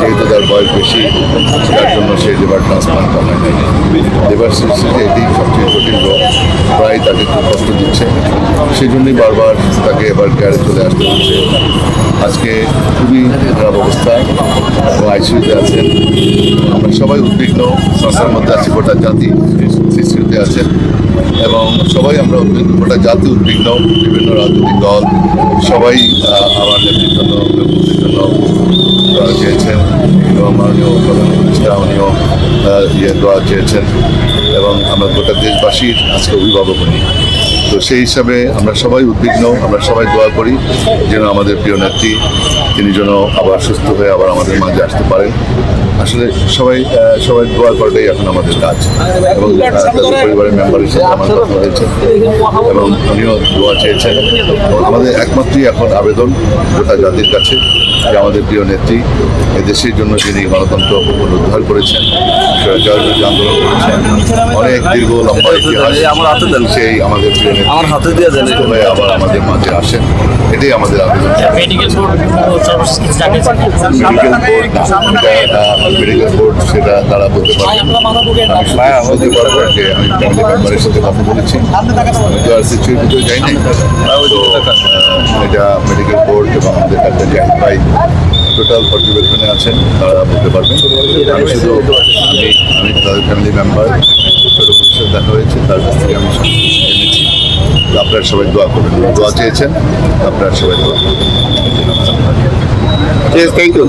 যেহেতু তার বয়স বেশি যার জন্য সে লিভার ট্রান্সপ্লান্ট করায় লিভার সিরিজে এটি সবচেয়ে জটিল রোগ, প্রায় তাকে খুব কষ্ট দিচ্ছে। সেই জন্যই বারবার তাকে এবার কেয়ারে চলে আসতে হচ্ছে। আজকে খুবই খারাপ অবস্থা, এবং আইসিইউতে আছেন। আমরা সবাই উদ্বিগ্ন সংস্থার মধ্যে আছে গোটা জাতি সিসিউতে আছেন। এবং সবাই আমরা উদ্বিগ্ন, গোটা জাতি উদ্বিগ্ন, বিভিন্ন রাজনৈতিক দল, সবাই আমার নেত্রীর জন্য জন্য চেয়েছেন মাননীয় প্রধান উপদেষ্টা উনিও ইয়ে দোয়া চেয়েছেন এবং আমরা গোটা দেশবাসীর আজকে অভিভাবক উনি তো সেই হিসাবে আমরা সবাই উদ্বিগ্ন, আমরা সবাই দোয়া করি যেন আমাদের প্রিয় নেত্রী, তিনি যেন আবার সুস্থ হয়ে আবার আমাদের মাঝে আসতে পারেন। আসলে সবাই সবাই দোয়া করাটাই এখন আমাদের কাজ। এবং পরিবারের মেম্বার হিসেবে আমার কথা হয়েছে এবং উনিও দোয়া চেয়েছেন। আমাদের একমাত্রই এখন আবেদন গোটা জাতির কাছে যে আমাদের প্রিয় নেত্রী এদেশের জন্য যিনি গণতন্ত্র পুনরুদ্ধার করেছেন আন্দোলন করেছেন, অনেক দীর্ঘ লম্বা ইতিহাস। সেই আমাদের প্রিয় আমার হাতে দিয়ে দেন সুস্থ আবার আমাদের মাঝে আসেন। এটাই আমাদের আবেদন। মেডিকেল বোর্ড মেডিকেল বোর্ড সেটা তারা বলতে পারবেন আমি বলতে আমি ফ্যামিলি মেম্বারের সাথে কথা বলেছি। আমি তো আর সিচুয়ের ভিতরে যাই নাই। তো এটা মেডিকেল বোর্ড এবং আমাদের ডাক্তার জাহিদ ভাই টোটাল পর্যবেক্ষণে আছেন। তারা বলতে পারবেন। আমি শুধু আমি আমি তাদের ফ্যামিলি মেম্বার ছোটো ভবিষ্যৎ দেখা হয়েছে। তার কাছ থেকে আমি আপনারা সবাই দোয়া করবেন। দোয়া চেয়েছেন আপনার সবাই দোয়া করবেন। Thank you